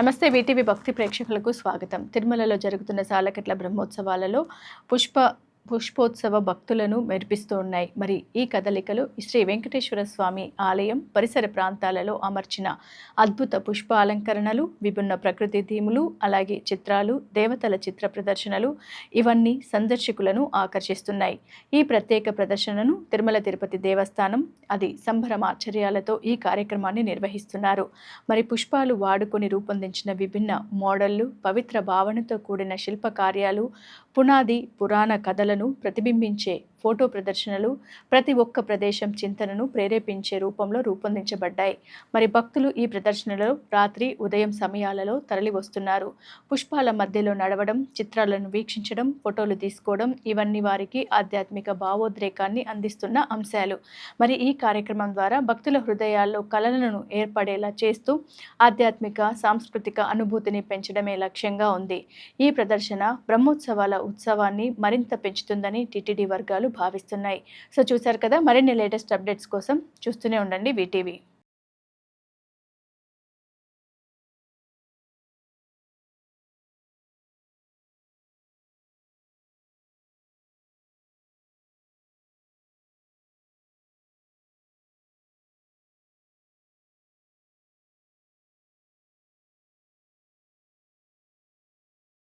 నమస్తే వీటీవీ భక్తి ప్రేక్షకులకు స్వాగతం. తిరుమలలో జరుగుతున్న సాలకట్ల బ్రహ్మోత్సవాలలో పుష్ప పుష్పోత్సవ భక్తులను మెరిపిస్తూ ఉన్నాయి. మరి ఈ కదలికలు శ్రీ వెంకటేశ్వర స్వామి ఆలయం పరిసర ప్రాంతాలలో అమర్చిన అద్భుత పుష్ప అలంకరణలు విభిన్న ప్రకృతి థీములు అలాగే చిత్రాలు దేవతల చిత్ర ప్రదర్శనలు ఇవన్నీ సందర్శకులను ఆకర్షిస్తున్నాయి. ఈ ప్రత్యేక ప్రదర్శనను తిరుమల తిరుపతి దేవస్థానం అది సంభ్రమాచర్యాలతో ఈ కార్యక్రమాన్ని నిర్వహిస్తున్నారు. మరి పుష్పాలు వాడుకొని రూపొందించిన విభిన్న మోడళ్ళు పవిత్ర భావనతో కూడిన శిల్పకార్యాలు పునాది పురాణ కథలను ప్రతిబింబించే ఫోటో ప్రదర్శనలు ప్రతి ఒక్క ప్రదేశం చింతనను ప్రేరేపించే రూపంలో రూపొందించబడ్డాయి. మరి భక్తులు ఈ ప్రదర్శనలో రాత్రి ఉదయం సమయాలలో తరలి వస్తున్నారు పుష్పాల మధ్యలో నడవడం చిత్రాలను వీక్షించడం ఫోటోలు తీసుకోవడం ఇవన్నీ వారికి ఆధ్యాత్మిక భావోద్రేకాన్ని అందిస్తున్న అంశాలు. మరి ఈ కార్యక్రమం ద్వారా భక్తుల హృదయాల్లో కళలను ఏర్పడేలా చేస్తూ ఆధ్యాత్మిక సాంస్కృతిక అనుభూతిని పెంచడమే లక్ష్యంగా ఉంది. ఈ ప్రదర్శన బ్రహ్మోత్సవాల ఉత్సవాన్ని మరింత పెంచుతుందని టిటిడి వర్గాలు భావిస్తున్నాయి. సో చూశారు కదా మరిన్ని లేటెస్ట్ అప్డేట్స్ కోసం చూస్తూనే ఉండండి వీటీవీ